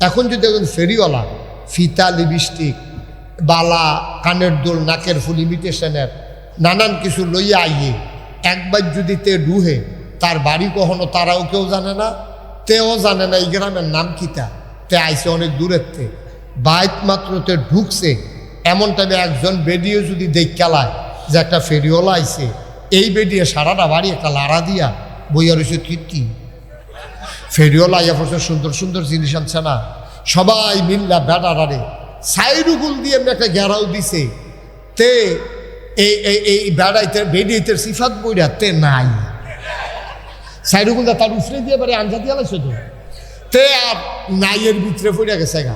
এখন যদি একজন ফেরিওয়ালা, ফিতা, লিপস্টিক, বালা, কানের দোল, নাকের ফুল, ইমিটেশনের নানান কিছু লইয়া আইয়ে একবার যদি তে ডুহে তার বাড়ি কখনো তারাও কেউ জানে না, তেও জানে না এই গ্রামের নাম কিতা তে। আইসে অনেক দূরের তে। বাইত মাত্র তে ঢুকছে এমন টাইমে একজন বেডিও যদি দেখ খেলায় যে একটা ফেরিওয়ালা আইছে, এই বেডিয়ে সারাটা বাড়ি একটা লাড়া দিয়া বইয়া রয়েছে কীর্তি ফেরিওয়ালা আইয়া পড়ছে সুন্দর সুন্দর জিনিস আনছে না। সবাই মিল্লা বেড়ারে সাইডুগুল দিয়ে এমনি একটা গেরাও দিছে। তে এই এই বেড়াইতে বেডিয়েতে সিফাত বইরা তে নাই। সাইডুগুলটা তার উফরে দিয়ে এবারে আঞ্জা দিয়ে লাগছে তো। তে আর নাইয়ের ভিতরে পড়ে গেছে গা।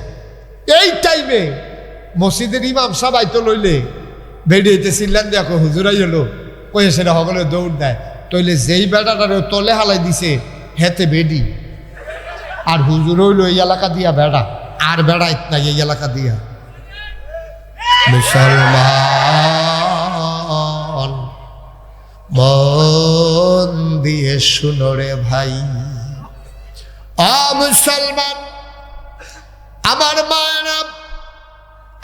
এই টাইমে মসজিদের ইমাম সবাই তো লইলে বেডিয়েতে চিল্লান কো হুজুরাই হলো কয়ে সেটা সকলে দৌড় দেয়। তইলে যেই বেড়াটারে তলে হালাই দিছে, হেতে বেডি। আর হুজুর হইল এই এলাকা দিয়া বেড়া। আর বেড়াইত নাই এই এলাকা দিয়া। মুসলমান, মন দিয়ে শুনো রে ভাই। আ মুসলমান, আমার মায়েরা,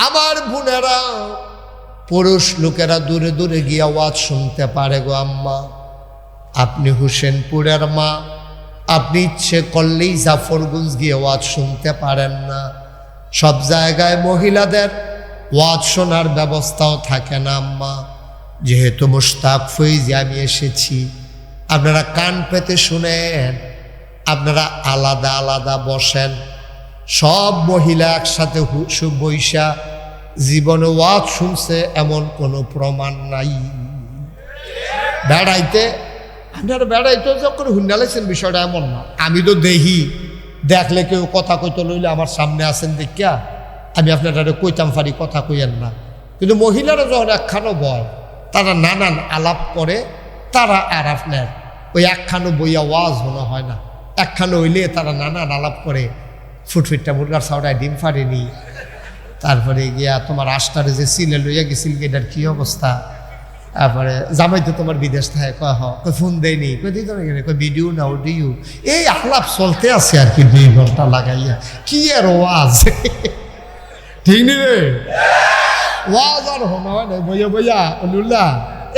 আমার বোনেরা, পুরুষ লোকেরা দূরে দূরে গিয়া ওয়াজ শুনতে পারে গো আম্মা। আপনি হুসেনপুরের মা আপনি ইচ্ছে করলেই জাফরগঞ্জ গিয়ে ওয়াজ শুনতে পারেন না। সব জায়গায় মহিলাদের ওয়াজ শোনার ব্যবস্থাও থাকে না, আম্মা। যেহেতু মুস্তাক ফৈজে, আমি এসেছি। আপনারা কান পেতে শুনেন, আপনারা আলাদা আলাদা বসেন। সব মহিলা একসাথে বইসা জীবনে ওয়াজ শুনছে এমন কোনো প্রমাণ নাই। বেড়াইতে আপনার বেড়াইতে যখন হুন্ডালাইছেন বিষয়টা এমন না। আমি তো দেহি দেখলে কেউ কথা কইতে লইলে আমার সামনে আছেন দেখিয়া, আমি আপনারা কইতাম পারি কথা কইয়েন না। কিন্তু মহিলারা যখন একখানো বয়, তারা নানান আলাপ করে, তারা আর আপনার ওই একখানো বইয়া ওয়াজ হনো হয় না। একখানো হইলে তারা নানান আলাপ করে ফুটফিটটা মুরগার সাউডায় ডিম ফাড়েনি। তারপরে গিয়া তোমার আস্তারে যে সিলে লইয়া গেছিল, এটার কি অবস্থা? তারপরে জামাই তো তোমার বিদেশ থাকে, কয় হ, কয় ফোন দেয়নি দিত না কেন কয় ভিডিও না অডিও এই আলাপ চলতে আছে আর কি দুই ঘণ্টা লাগাইয়া। কি আর ওয়াজ? ঠিক নি রে? ওয়াজ আর হন হয় না বইয়া বইয়া অনুল্লাহ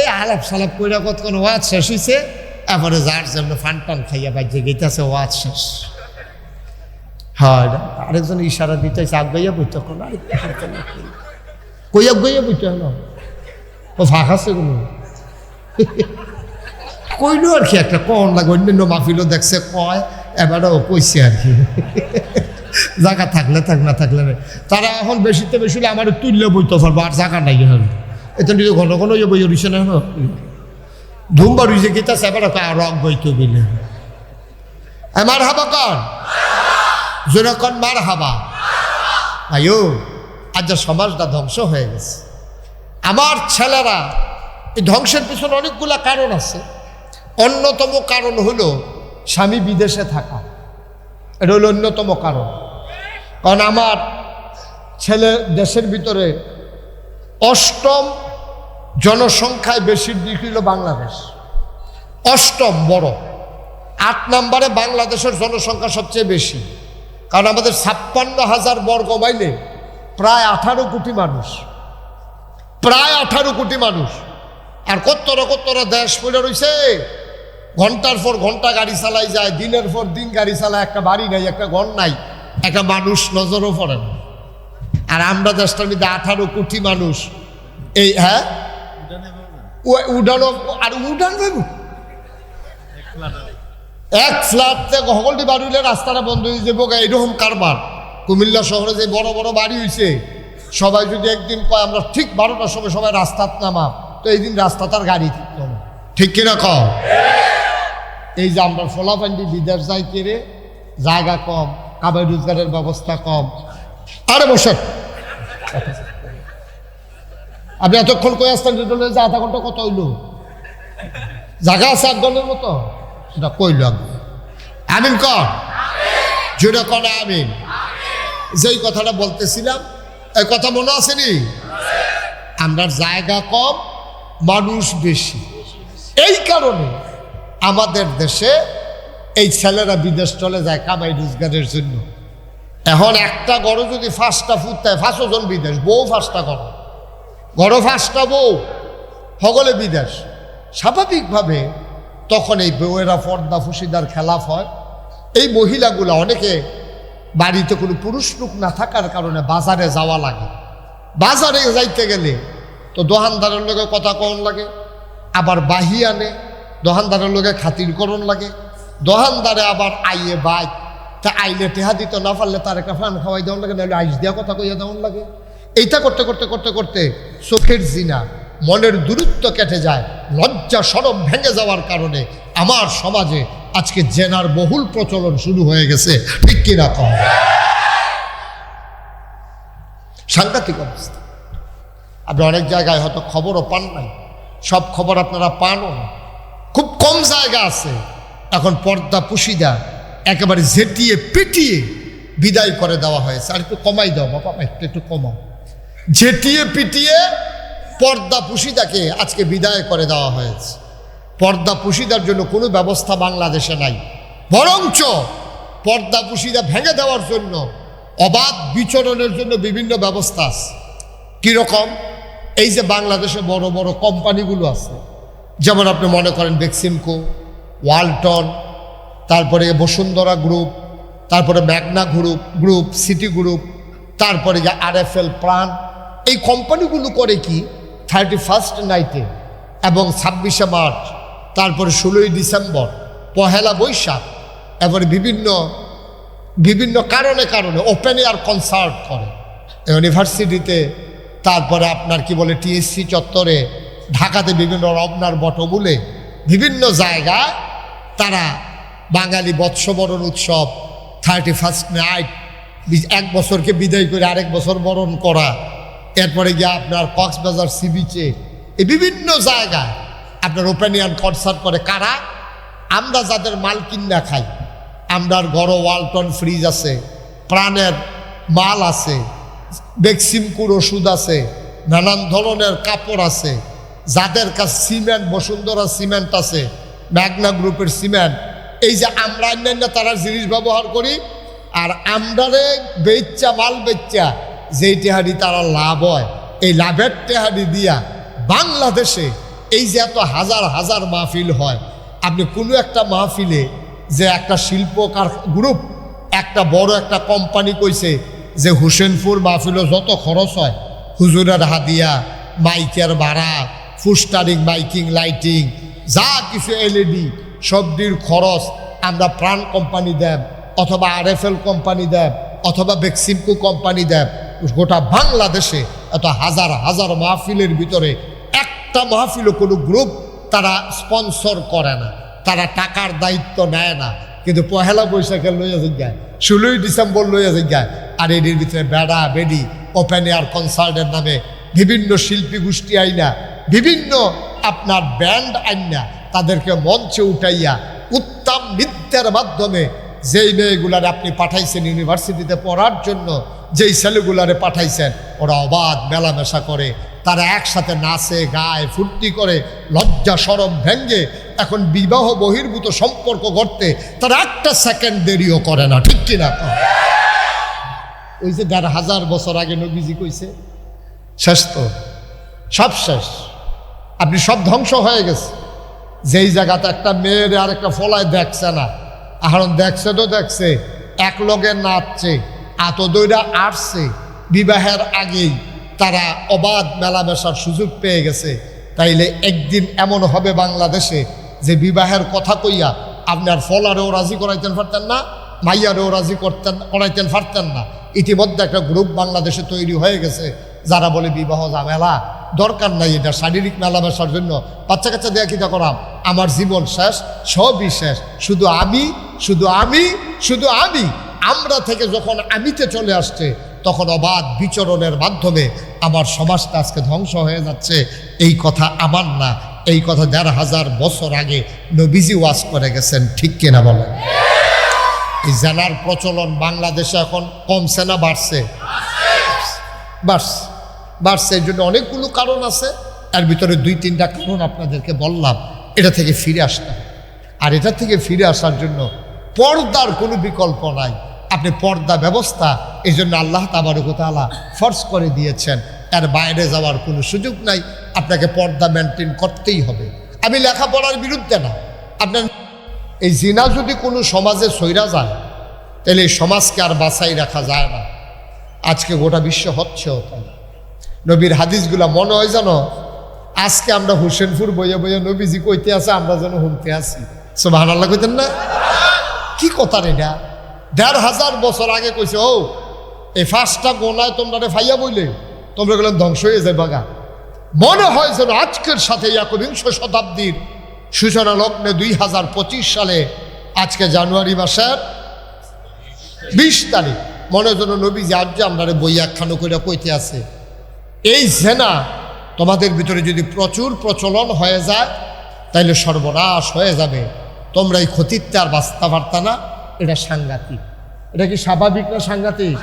এই আলাপ সালাপ কইরা কত কোন ওয়াজ শেষ হইছে? তারপরে যার জন্য ফান টান খাইয়া বাজে গেইতেছে, ওয়াজ শেষ। হয় আরেকজন ইশারা দিতেছে আগ গাইয়া বইতে কোন কইয়া গইয়া বইতে হলো? ও ফাঁক আছে কোনো। কইলো আর কি, একটা কন লাগে, অন্যান্য মাহফিলও দেখছে, কয়, এবারও কইছে আর কি। জায়গা থাকলে থাক, না থাকলে। তারা এখন বেশিতে বেশি হলে আমার তুললে বইতে পারব, আর জায়গা নাই এখন। এত নিজে ঘন ঘন ইয়ে বই রইছে না এখন। ধুমবার রইছে গীতা সেবার রক বইতে বিলে আমার হাবা কন? জোরে কন মার হাবা আয়ো, আজ সমাজটা ধ্বংস হয়ে গেছে। আমার ছেলেরা, এই ধ্বংসের পিছনে অনেকগুলো কারণ আছে। অন্যতম কারণ হলো স্বামী বিদেশে থাকা। এটা হলো অন্যতম কারণ। কারণ আমার ছেলে দেশের ভিতরে অষ্টম জনসংখ্যায় বেশির দিক হলো বাংলাদেশ। অষ্টম বড়। আট নম্বরে বাংলাদেশের জনসংখ্যা সবচেয়ে বেশি। কারণ আমাদের ছাপ্পান্ন হাজার বর্গ মাইলে প্রায় আঠারো কোটি মানুষ। প্রায় আঠারো কোটি মানুষ। আর কত্তরা কত্তরা দেশ পড়ে রয়েছে ঘণ্টার পর ঘণ্টা গাড়ি চালাই যায়, দিনের পর দিন গাড়ি চালায়, একটা বাড়ি নাই, একটা ঘর নাই, একটা মানুষ নজরও পড়ে না। আর আমরা দেশটার মধ্যে আঠারো কোটি মানুষ। এই হ্যাঁ? উডানো আর উডান এক ফ্ল্যাট বাড়ি হইলে রাস্তাটা বন্ধ হয়ে যাব এরকম কারবার। কুমিল্লা শহরে যে বড় বড় বাড়ি হয়েছে সবাই যদি একদিন কয় আমরা ঠিক বারোটার সময় সবাই রাস্তাত নামা তো এই দিন রাস্তা তার গাড়ি থাকতো না ঠিক কিনা কম এই যে আমরা ফলাফান্ডি বিদেশ যাই কেড়ে জায়গা কম কাবাই রোজগারের ব্যবস্থা কম। আরে বসে আপনি এতক্ষণ কই আসতেন রিটলে যে আধা ঘণ্টা কত হইল? জায়গা আছে এক ঘণ্টার মতো? সেটা কইল আমিন কর জোরে কর আমিন। যেই কথাটা বলতেছিলাম এই কথা মনে আসেনি আমরা জায়গা কম, মানুষ বেশি। এই কারণে আমাদের দেশে এই ছেলেরা বিদেশ চলে যায় কামাই রোজগারের জন্য। এখন একটা গড় যদি ফাঁসটা ফুটতায় ফাঁসো জন বিদেশ, বউ ফাঁসটা গড় গড় ফাঁসটা বউ, সকলে বিদেশ। স্বাভাবিকভাবে তখন এই বউয়েরা পর্দা ফুসিদার খেলাফ হয়। এই মহিলাগুলো অনেকে বাড়িতে কোনো পুরুষ লোক না থাকার কারণে বাজারে যাওয়া লাগে। বাজারে যাইতে গেলে তো দোকানদারের লোকে কথা কন লাগে, আবার বাহি আনে দোকানদারের লোকে খাতিরকরণ লাগে। দোকানদারে আবার আইয়ে বাই, তা আইলে টেহা দিত না পারলে তার একটা ফান খাওয়াই দেওয়ার লাগে, নাহলে আইস দেওয়া কথা কইয়া দেওয়ার লাগে। এইটা করতে করতে করতে করতে চোখের জিনা মনের দূরত্ব কেটে যায়, লজ্জা সরব ভেঙে যাওয়ার কারণে আমার সমাজে আজকে জেনার বহুল প্রচলন শুরু হয়ে গেছে। ঠিক কিনা কম? সাংঘাতিক অবস্থা। আপনি অনেক জায়গায় হয়তো খবরও পান নাই। সব খবর আপনারা পানও খুব কম জায়গা আছে। এখন পর্দা পুশিদা একেবারে ঝেটিয়ে পিটিয়ে বিদায় করে দেওয়া হয়েছে। আর একটু কমাই দাও বাবা, একটু একটু কমাও। ঝেটিয়ে পিটিয়ে পর্দা পুশিদাকে আজকে বিদায় করে দেওয়া হয়েছে। পর্দা পুশিদার জন্য কোনো ব্যবস্থা বাংলাদেশে নাই। বরঞ্চ পর্দা পুশিদা ভেঙে দেওয়ার জন্য, অবাধ বিচরণের জন্য বিভিন্ন ব্যবস্থা আছে। কীরকম এই যে বাংলাদেশে বড় বড় কোম্পানিগুলো আছে, যেমন আপনি মনে করেন বেক্সিমকো, ওয়ালটন, তারপরে বসুন্ধরা গ্রুপ, তারপরে Magna group group, city group, তারপরে যে আর এফ এল প্রাণ, এই কোম্পানিগুলো করে কি থার্টি ফার্স্ট নাইটে এবং ছাব্বিশে মার্চ, তারপরে ষোলোই ডিসেম্বর, পহেলা বৈশাখ, এবারে বিভিন্ন বিভিন্ন কারণে কারণে ওপেন এয়ার কনসার্ট করে। ইউনিভার্সিটিতে, তারপরে আপনার কি বলে টিএসসি চত্বরে, ঢাকাতে বিভিন্ন রবনার বটমূলে বিভিন্ন জায়গায় তারা বাঙালি বৎসবরণ উৎসব, থার্টি ফার্স্ট নাইট এক বছরকে বিদায় করে আরেক বছর বরণ করা এরপরে গিয়ে আপনার কক্সবাজার সি বিচে এই বিভিন্ন জায়গায় আপনার ওপেন এয়ার কনসার্ট করে কারা? আমরা যাদের মাল কিনা খাই আমরার গড় ওয়ালটন ফ্রিজ আছে, প্রাণের মাল আছে বেক্সিমকুর ওষুধ আছে, নানান ধরনের কাপড় আছে, যাদের কাছে সিমেন্ট বসুন্ধরা সিমেন্ট আছে ম্যাগনা গ্রুপের সিমেন্ট এই যে আমরা অন্যান্য তারা জিনিস ব্যবহার করি, আর আমরারে বেচ্চা মাল বেচ্চা যেই টেহারি তারা লাভ হয়, এই লাভের টেহারি দিয়া বাংলাদেশে এই যে এত হাজার হাজার মাহফিল হয়, আপনি কোনো একটা মাহফিলে যে একটা শিল্পকার গ্রুপ একটা বড় একটা কোম্পানি কইছে যে হুসেনপুর মাহফিলও যত খরচ হয়, হুজুরের হাদিয়া মাইকের ভাড়া, ফুস্টারিং, মাইকিং, লাইটিং, যা কিছু এলইডি সবটির খরচ আমরা প্রাণ কোম্পানি দেব, অথবা আর এফ এল কোম্পানি দেব, অথবা বেক্সিমকো কোম্পানি দেব। গোটা বাংলাদেশে এত হাজার হাজার মাহফিলের ভিতরে একটা মাহফিলও কোনো গ্রুপ তারা স্পন্সর করে না। তারা টাকার দায়িত্ব নেয় না। কিন্তু পহেলা বৈশাখে লইয়া যায় ষোলোই ডিসেম্বর লইয়া যায় আর এটির ভিতরে বেড়া বেডি ওপেন এয়ার কনসার্টের নামে বিভিন্ন শিল্পী গোষ্ঠী আইনা, বিভিন্ন আপনার ব্যান্ড আইনা, তাদেরকে মঞ্চে উঠাইয়া উত্তম নৃত্যের মাধ্যমে যেই মেয়েগুলারে আপনি পাঠাইছেন ইউনিভার্সিটিতে পড়ার জন্য, যেই ছেলেগুলারে পাঠাইছেন, ওরা অবাধ মেলামেশা করে, তারা একসাথে নাচে, গায়, ফুর্তি করে, লজ্জা, সরম ভেঙ্গে এখন বিবাহ বহির্ভূত সম্পর্ক করতে তারা একটা সেকেন্ড দেরিও করে না, ঠিক কিনা? ওই যে দেড় হাজার বছর আগে নবীজি কইছে, শেষ তো, সব শেষ। আপনি সব ধ্বংস হয়ে গেছে। যেই জায়গাতে একটা মেয়ের আর একটা ফলায় দেখছে না এখন দেখছে তো দেখছে, এক লগে নাচছে আত দইরা আসছে। বিবাহের আগেই তারা অবাধ মেলামেশার সুযোগ পেয়ে গেছে। তাইলে একদিন এমন হবে বাংলাদেশে যে বিবাহের কথা কইয়া আপনার ফলারেও রাজি করাইতেন পারতেন না, মাইয়ারেও রাজি করতেন, করাইতেন পারতেন না। ইতিমধ্যে একটা গ্রুপ বাংলাদেশে তৈরি হয়ে গেছে, যারা বলে বিবাহ ঝামেলা, দরকার নাই এটা শারীরিক মেলামেশার জন্য। বাচ্চা কাচ্চা দেয়া কিটা করাম? আমার জীবন শেষ, সবই শেষ। শুধু আমি শুধু আমি শুধু আমি। আমরা থেকে যখন আমিতে চলে আসছে, তখন অবাধ বিচরণের মাধ্যমে আমার সমাজটা আজকে ধ্বংস হয়ে যাচ্ছে। এই কথা আমার না, এই কথা দেড় হাজার বছর আগে নবীজি ওয়াজ করে গেছেন, ঠিক কিনা বলেন? এই জেনার প্রচলন বাংলাদেশে এখন কমছে না বাড়ছে? বাড়ছে। বাড়ছে এর জন্য অনেকগুলো কারণ আছে। তার ভিতরে দুই তিনটা কারণ আপনাদেরকে বললাম, এটা থেকে ফিরে আসতে হবে। আর এটা থেকে ফিরে আসার জন্য পর্দার কোনো বিকল্প নাই। আপনি পর্দা ব্যবস্থা এই জন্য আল্লাহ তাবারকতালা ফর্স করে দিয়েছেন। এর বাইরে যাওয়ার কোনো সুযোগ নাই। আপনাকে পর্দা মেনটেন করতেই হবে। আমি লেখাপড়ার বিরুদ্ধে না। আপনার এই জিনা যদি কোনো সমাজে সইরা যায়, তাহলে এই সমাজকে আর বাঁচাই রাখা যায় না। আজকে গোটা বিশ্ব হচ্ছেও তাই নবীর হাদিসগুলা মনে হয় জানো আজকে আমরা হুসেনপুর বইয়ে বইয়ে নবীজি কইতে আছে, আমরা যেন শুনতে আছি। সোভান আল্লাহ কইতেন না? কি কথা এটা? দেড় হাজার বছর আগে কইছে, ও, এই ফার্স্টটা গোনায় তোমরা ফাইয়া বইলে, তোমরা গেলেন ধ্বংস হয়ে যায় বাগা। মনে হয় যেন আজকের সাথে একবিংশ শতাব্দীর সূচনা লগ্নে দুই হাজার পঁচিশ সালে, আজকে জানুয়ারি মাসের বিশ তারিখ, মনে যেন নবী যে আজ আমরা বই একখানো করে কইতে আছে। এই জেনা তোমাদের ভিতরে যদি প্রচুর প্রচলন হয়ে যায়, তাইলে সর্বনাশ হয়ে যাবে। তোমরা এই ক্ষতিতে আর বাঁচতে পারতা না। এটা সাংঘাতিক। এটা কি স্বাভাবিক না সাংঘাতিক?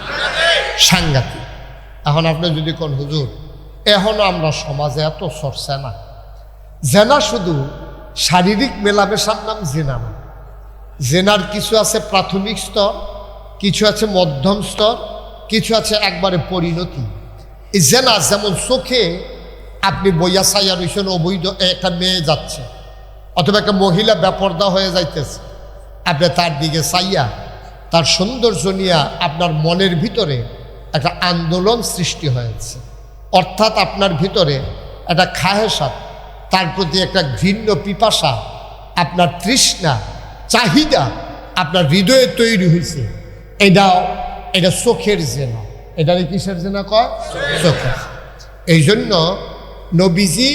সাংঘাতিক। এখন আপনি যদি কোন হুজুর এখনও আমরা সমাজে এত চর্চা না জেনা শুধু শারীরিক মেলামেশার নাম জেনা না। জেনার কিছু আছে প্রাথমিক স্তর কিছু আছে মধ্যম স্তর কিছু আছে একবারে পরিণতি। এই জেনা যেমন চোখে আপনি বইয়া সাইয়া রইছেন অবৈধ একটা মেয়ে যাচ্ছে। অথবা একটা মহিলা ব্যাপর্দা হয়ে যাইতেছে আপনি তার দিকে চাইয়া তার সৌন্দর্য নিয়ে আপনার মনের ভিতরে একটা আন্দোলন সৃষ্টি হয়েছে। অর্থাৎ আপনার ভিতরে একটা খাহেসাত তার প্রতি একটা ঘৃণ্য পিপাসা আপনার তৃষ্ণা চাহিদা আপনার হৃদয়ে তৈরি হয়েছে এটাও এটা চোখের জেনা। এটা কিসের জেনা কয়? চোখের। এই জন্য নবীজি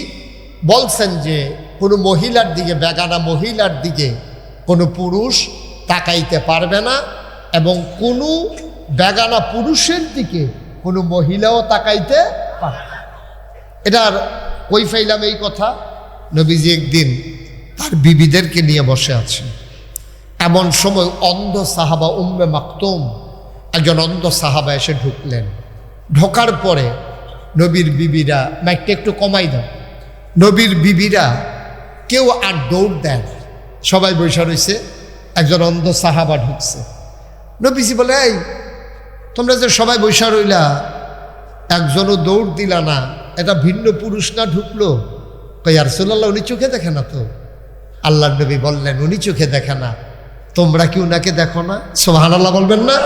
বলছেন যে কোনো মহিলার দিকে, বেগানা মহিলার দিকে কোনো পুরুষ তাকাইতে পারবে না এবং কোনো বেগানা পুরুষের দিকে কোনো মহিলাও তাকাইতে পারবে এটার কই ফাইলাম এই কথা, নবীজি একদিন তার বিবিদেরকে নিয়ে বসে আছেন। এমন সময় অন্ধ সাহাবা উম্মে মাকতুম, একজন অন্ধ সাহাবা এসে ঢুকলেন। ঢোকার পরে নবীর বিবিরা, মাইকটা একটু কমাই দাও। নবীর বিবিরা কেউ আর দৌড় দেন না। সবাই বৈশা রয়েছে, একজন অন্ধ সাহাবা ঢুকছে। নবীজি বলে, এই, তোমরা যে সবাই বৈশা রইলা, একজনও দৌড় দিলা না, এটা ভিন্ন পুরুষ না ঢুকলো? কই আর সোল্লাহ উনি চোখে দেখে না তো? আল্লাহ নবী বললেন, উনি চোখে দেখে না। তোমরা কি উনাকে দেখো না? সোহান আল্লাহ বলবেন না?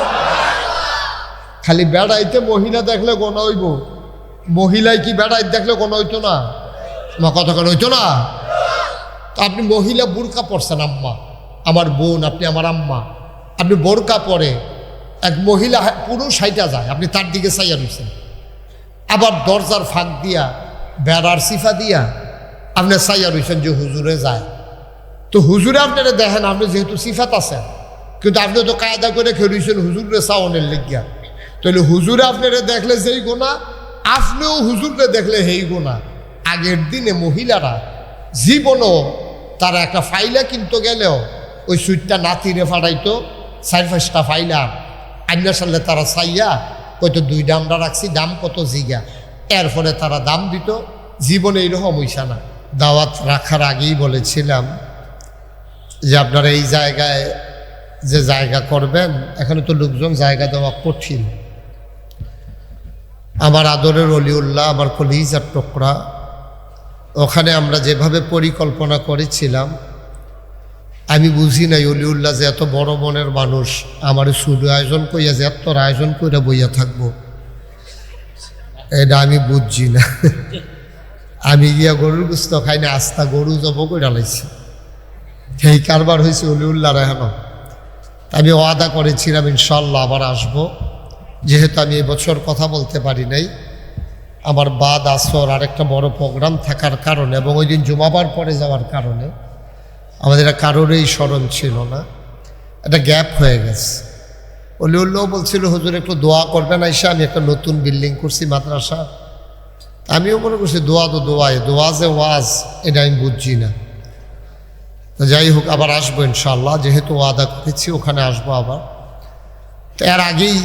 খালি বেড়াইতে মহিলা দেখলে গোনা হইব। মহিলায় কি বেড়াই দেখলে গোনা হইতো না? মা কতক্ষণ হইতো না? আপনি মহিলা বুরকা পরছেন আম্মা। আমার বোন, আপনি আমার আম্মা। আপনি বোরকা পরে এক মহিলা পুরুষ হাইটা যায়, আপনি তার দিকে চাইয়া রয়েছেন আবার দরজার ফাঁক দিয়া, বেড়ার সিফা দিয়া আপনি চাইয়া রয়েছেন যে হুজুরে যায়। তো হুজুরে আপনারা দেখেন, আপনি যেহেতু সিফাত আছেন, কিন্তু আপনি তো কায়দা করে খেয়েছেন হুজুরে সাওনের লেগিয়া। তাহলে হুজুরে আপনারা দেখলে যেই গোনা আপনিও হুজুরকে দেখলে হেই গোনা আগের দিনে মহিলারা জীবনও তারা একটা ফাইলা কিনতে গেলেও ওই সুইটটা নাতিরে ফাটাইতো, চার পাঁচটা ফাইলা আইনার সালে তারা চাইয়া হয়তো দুই দামটা রাখছি, দাম কত জিগা? এরপরে তারা দাম দিত, জীবনে এইরকম হইসা না। দাওয়াত রাখার আগেই বলেছিলাম যে, আপনারা এই জায়গায় যে জায়গা করবেন, এখানে তো লোকজন জায়গা দেওয়া কঠিন। আমার আদরের অলিউল্লাহ, আমার কলিজার টুকরা ওখানে আমরা যেভাবে পরিকল্পনা করেছিলাম, আমি বুঝি নাই অলিউল্লাহ যে এত বড় মনের মানুষ, আমার শুধু আয়োজন করিয়া যে এত আয়োজন কইরা বইয়া থাকব। এটা আমি বুঝছি না। আমি গিয়া গরুর গুস্ত খাই না, আস্তা গরু জব করে লাইছি। সেই কারবার হয়েছে অলিউল্লাহ রেহানো। আমি ওয়াদা করেছিলাম ইনশাল্লাহ আবার আসব। যেহেতু আমি এবছর কথা বলতে পারি নাই আমার বাদ আসর আরেকটা বড় প্রোগ্রাম থাকার কারণে এবং ওই দিন জুমাবার পরে যাওয়ার কারণে আমাদের কারোরই স্মরণ ছিল না। একটা গ্যাপ হয়ে গেছে। অলিউল্লাহ বলছিল, হুজুর, একটু দোয়া করবেন আইসা, আমি একটা নতুন বিল্ডিং করছি মাদ্রাসা। আমিও মনে করছি, দোয়া তো দোয়াই, দোয়া যে ওয়াজ, এটা আমি বুঝছি না। তো যাই হোক, আবার আসব ইনশাল্লাহ যেহেতু ওয়াদা করেছি, ওখানে আসব আবার। তো এর আগেই,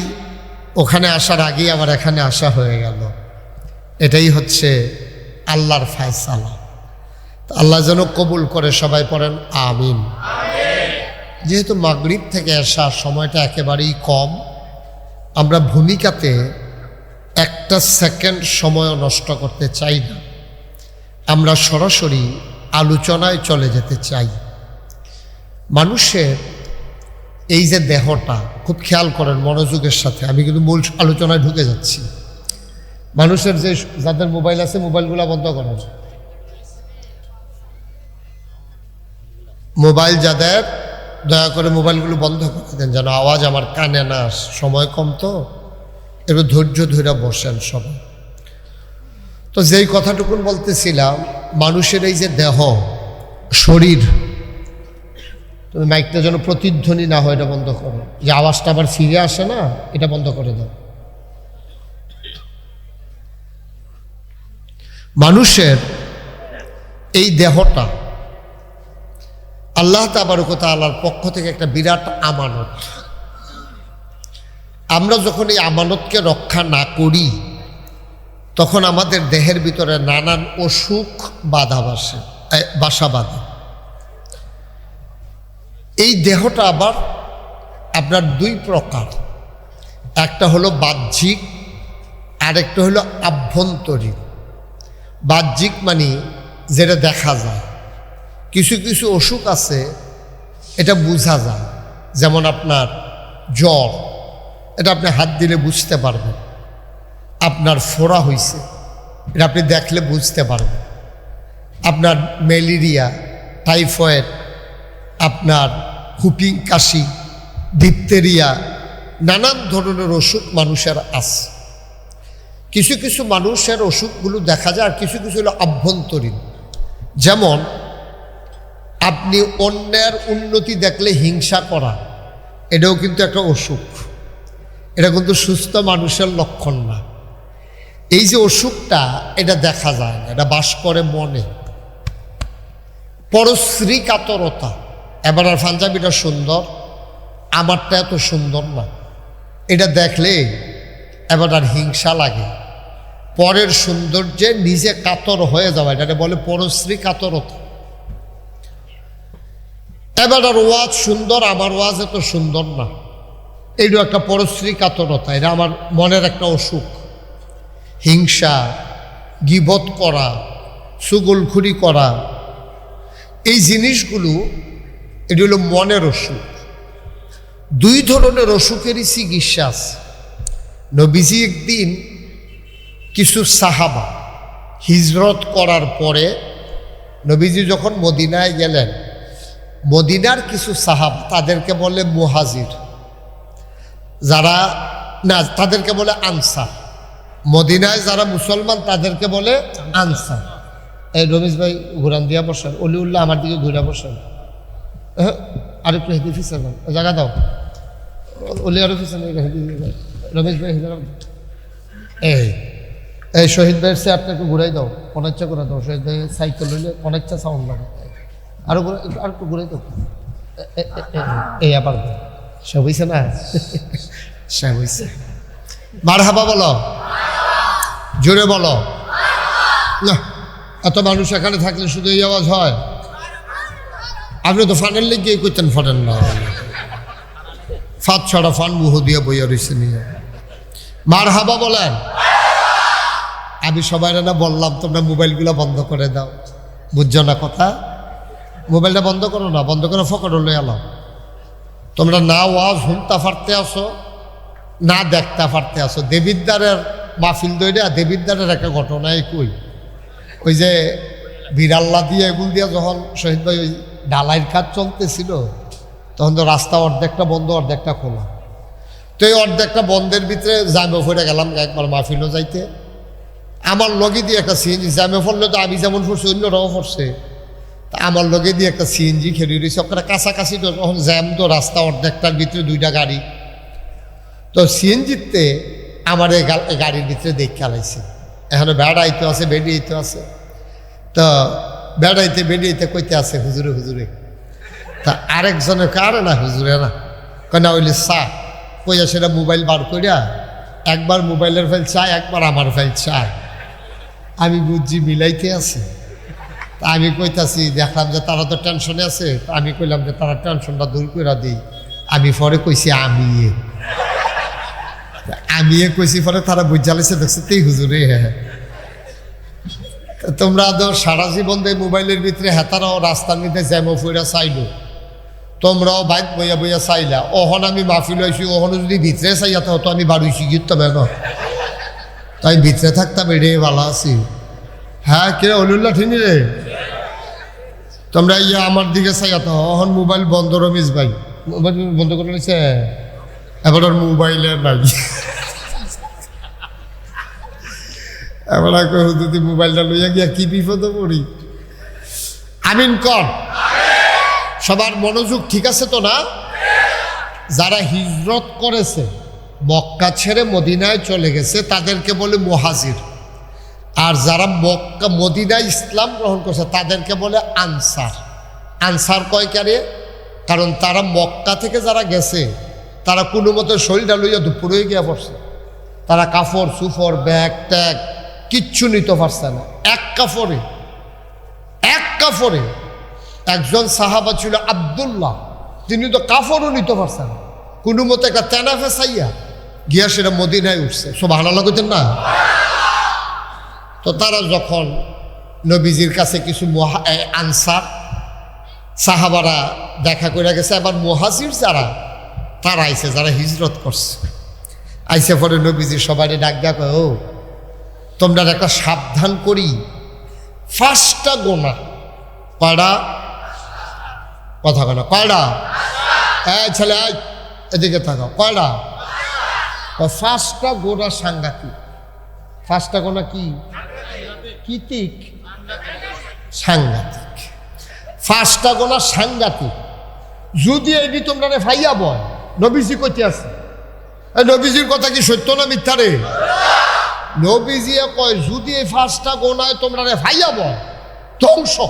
ওখানে আসার আগেই আবার এখানে আসা হয়ে গেল। এটাই হচ্ছে আল্লাহর ফায়সালা। আল্লাহ যেন কবুল করে সবাই পড়েন, আমিন। যেহেতু মাগরিব থেকে আসা সময়টা একেবারেই কম, আমরা ভূমিকাতে একটা সেকেন্ড সময়ও নষ্ট করতে চাই না। আমরা সরাসরি আলোচনায় চলে যেতে চাই। মানুষের এই যে দেহটা, খুব খেয়াল করেন মনোযোগের সাথে, আমি কিন্তু মূল আলোচনায় ঢুকে যাচ্ছি। মানুষের যে যাদের মোবাইল আছে, মোবাইলগুলো বন্ধ করেন মোবাইল যাদের, দয়া করে মোবাইলগুলো বন্ধ করে দেন যেন আওয়াজ আমার কানে না। সময় কম তো। এবার ধৈর্য ধরে বসেন সবাই। তো যেই কথাটুকুন বলতেছিলাম, মানুষের এই যে দেহ, শরীর, তুমি মাইকটা যেন প্রতিধ্বনি না হয় এটা বন্ধ করো। যে আওয়াজটা আবার ফিরে আসে না, এটা বন্ধ করে দাও। মানুষের এই দেহটা আল্লাহ তাবারকতা আল্লাহর পক্ষ থেকে একটা বিরাট আমানত। আমরা যখন এই আমানতকে রক্ষা না করি, তখন আমাদের দেহের ভিতরে নানান অসুখ বাধা বাসে বাসা বাঁধে। এই দেহটা আবার আপনার দুই প্রকার। একটা হলো বাহ্যিক, আরেকটা হলো আভ্যন্তরীণ। বাহ্যিক মানে যেটা দেখা যায়। কিছু কিছু অসুখ আছে, এটা বোঝা যায়। যেমন আপনার জ্বর, এটা আপনি হাত দিলে বুঝতে পারবেন। আপনার ফোড়া হয়েছে এটা আপনি দেখলে বুঝতে পারবেন। আপনার ম্যালেরিয়া, টাইফয়েড, আপনার হুপিং কাশি ডিপতেরিয়া নানান ধরনের অসুখ মানুষের আছে। কিছু কিছু মানুষের অসুখগুলো দেখা যায়, আর কিছু কিছু হলো আভ্যন্তরীণ। যেমন, আপনি অন্যের উন্নতি দেখলে হিংসা করা, এটাও কিন্তু একটা অসুখ। এটা কিন্তু সুস্থ মানুষের লক্ষণ না। এই যে অসুখটা, এটা দেখা যায় না, এটা বাস করে মনে। পরশ্রী কাতরতা এবার আর পাঞ্জাবিটা সুন্দর, আমারটা এত সুন্দর না। এটা দেখলে এবার আর হিংসা লাগে। পরের সৌন্দর্যে নিজে কাতর হয়ে যাওয়া, এটাকে বলে পরশ্রী কাতরতা। এবার আর ওয়াজ সুন্দর, আমার ওয়াজ এত সুন্দর না। এইটা একটা পরশ্রী কাতরতা, এটা আমার মনের একটা অসুখ। হিংসা, গিবত করা, সুগলখুরি করা, এই জিনিসগুলো, এটি হলো মনের অসুখ। দুই ধরনের অসুখেরই চিকিৎসা আছে। নবীজি একদিন কিছু সাহাবা হিজরত করার পরে নবীজি যখন মদিনায় গেলেন, মদিনার কিছু সাহাবা তাদেরকে বলে মুহাজির। যারা না, তাদেরকে বলে আনসার। মদিনায় যারা মুসলমান তাদেরকে বলে আনসার। এই রমেশ ভাই ঘুরান দিয়া বসেন, অলিউল্লাহ আমার দিকে ঘুরা বসেন। হ্যাঁ আরেকটু হেঁটে ফিসে যান জায়গা দাও। অলি আরও ফিসে রমেশ ভাই এই এই শহীদ ভাইয়ের চেয়ারটা একটু ঘুরাই দাও। অনেচ্ছা করে দাও। শহীদ ভাই সাইকেল হইলে অনেচ্ছা সাউন্ড লাগে। আরও আর একটু ঘুরাই দাও। এই আবার সে হইছে না? সে হইছে। মার হাবা বলো। জোরে বলো। না, এত মানুষ এখানে থাকলে শুধু এই আওয়াজ হয়। আপনি তো ফানের লেগে করতেন ফানেন না। ফাত ছড়া ফান মুহ দিয়ে বইয়া রয়েছে নিয়ে। মার হাবা বলেন। আমি সবাই না বললাম, তোমরা মোবাইলগুলো বন্ধ করে দাও। বুঝছ না কথা? মোবাইলটা বন্ধ করো না, বন্ধ করে ফকর লয়ে এলাম। তোমরা না ওয়াজ হুমতা ফারতে আসো, না দেখতে পারতে আসো। দেবিদ্দারের মাহফিল দইরা দেবিদ্দারের একটা ঘটনাই কই? ওই যে বিড়াল্লা দিয়ে, এগুল দিয়ে যখন শহীদ ভাই ওই ডালাইয়ের কাজ চলতেছিল, তখন তো রাস্তা অর্ধেকটা বন্ধ, অর্ধেকটা খোলা। তো এই অর্ধেকটা বন্ধের ভিতরে জামে ফিরে গেলাম একবার মাহফিলও যাইতে। আমার লগে দিয়ে একটা সিএনজি জামে ফললে তো আমি যেমন পড়ছি, অন্যরাও পড়ছে। তা আমার লগে দিয়ে একটা সিএনজি খেলি রয়েছে, ওখানে কাছাকাছি তো তখন জ্যাম তো রাস্তা অর্ধেকটার ভিতরে দুইটা গাড়ি। তো সিএনজিতে আমার এই গাড়ির ভিতরে দেখে আলাইছে এখানে বেড়াইতে আছে বেরিয়েতে আছে। তো বেড়াইতে বেরিয়েতে কইতে আছে, হুজুরে হুজুরে। তা আরেকজনের কারে না, হুজুরে না। কেনা হইলে চা। কইয়া সেটা মোবাইল বার করিয়া একবার মোবাইলের ফাইল চায়, একবার আমার ফাইল চায়। আমি বুঝছি মিলাইতে আছে। আমি কইতাছি, দেখলাম যে তারা তো টেনশনে আছে। আমি কইলাম যে তারা টেনশনটা দূর করে দিই। আমি পরে কইছি আমি আমি কইছি পরে তারা বুঝালেছে দেখছে তেই হুজুরে। হ্যাঁ তোমরা তো সারা জীবন দিয়ে মোবাইলের ভিতরে হেতারাও রাস্তার মধ্যে জ্যামো ফুইরা চাইলো। তোমরাও বাইক বইয়া বইয়া চাইলা। ওহন আমি মাহফিল হয়েছি ওহন যদি ভিতরে চাইয়া তো আমি বাড়ি শিখিত না তাই ভিতরে থাকতাম এড়ে ভালো আছি। হ্যাঁ কে অলুল্লাহ ঠিনি রে? তোমরা ইয়া আমার দিকে চাইয়া তো অহন মোবাইল বন্ধ রমিস ভাই। মোবাইল বন্ধ করে নিছে এবার ওর মোবাইলে নাই। এবার যদি মোবাইলটা লইয়া গিয়া কি বিপদে পড়ি আমিন কর। সবার মনোযোগ ঠিক আছে তো না? যারা হিজরত করেছে মক্কা ছেড়ে মদিনায় চলে গেছে, তাদেরকে বলে মুহাজির। আর যারা মক্কা, মদিনায় ইসলাম গ্রহণ করছে, তাদেরকে বলে আনসার। আনসার কয় কারে কারণ তারা মক্কা থেকে যারা গেছে, তারা কোনো মতো শরীরটা লইয়া দুপুরে গিয়ে পড়ছে। তারা কাফর, সুফর, ব্যাগ, ট্যাগ, কিচ্ছু নিতে পারছে না। এক কাফরে এক কাফরে একজন সাহাবা ছিল আবদুল্লাহ, তিনি তো কাফরও নিতে পারছেন কোনো মতো একটা তেনা ফেসাইয়া গিয়া সেটা মদিনায় উঠছে। সব ভালো লাগতেন না? তো তারা যখন নবীজির কাছে কিছু আনসার, সাহাবারা দেখা করে গেছে, আবার মহাজির যারা, তারা আইছে, যারা হিজরত করছে। আইসে পরে নবীজি সবাই ডাক ডাক ও, তোমরা একটা সাবধান করি। ফার্স্টটা গোনা। কয়টা? কথা কেন কয়টা? এই ছেলে এদিকে থাকো। কয়টা? ফার্স্টটা গোনা সাংঘাতিক। ফার্স্টটা গোনা কি? কীতিক। সাংঘাতিক। ফার্স্টটা গোনা সাংঘাতিক। যদি এটি তোমরা রে ভাইয়া বল নবীজি কইতে আছে। নবীজির কথা কি সত্য না মিথ্যা রে? নবীজিয়ে কয়, যদি এই ফার্স্টটা গোনায় তোমরা রে ভাইয়া বল ধ্বংস।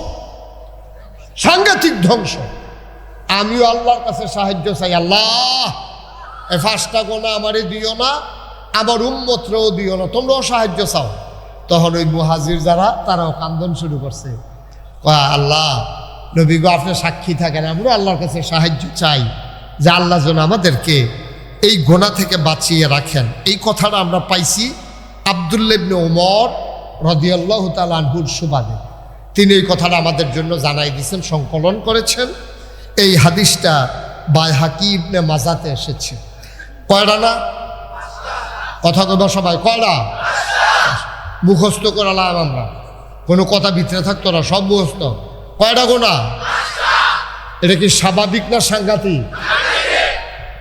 সাংঘাতিক ধ্বংস। আমিও আল্লাহর কাছে সাহায্য চাই, আল্লাহ। ফার্স্টটা গোনা আমারে দিও না, আমার উম্মত্রও দিও না। তোমরাও সাহায্য চাও। তখন ওই মুহাজির যারা, তারাও কান্দন শুরু করছে। আল্লাহ, নবী গো, আপনি সাক্ষী থাকেন, আমরা আল্লাহর কাছে সাহায্য চাই যে আল্লাহ যেন আমাদেরকে এই গোনা থেকে বাঁচিয়ে রাখেন। এই কথাটা আমরা পাইছি আবদুল্লেবনে ওমর রদিয়াল্লাহ তালহুর সুবাদে। তিনি এই কথাটা আমাদের জন্য জানাই দিয়েছেন, সংকলন করেছেন। এই হাদিসটা বাই হাকিবনে মাজাতে এসেছে। কয়টা না? কথা কবা সবাই কয়টা মুখস্থ করালাম আমরা। কোনো কথা ভিতরে থাকতো না, সব মুখস্থ। কয়টা গোনা এটা কি স্বাভাবিক না সাংঘাতিক?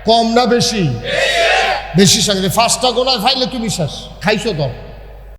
কম না বেশি? বেশি সাংঘাতিক। ফার্স্টটা গোনায় ফাইলে তুমি শেষ। খাইছো তো?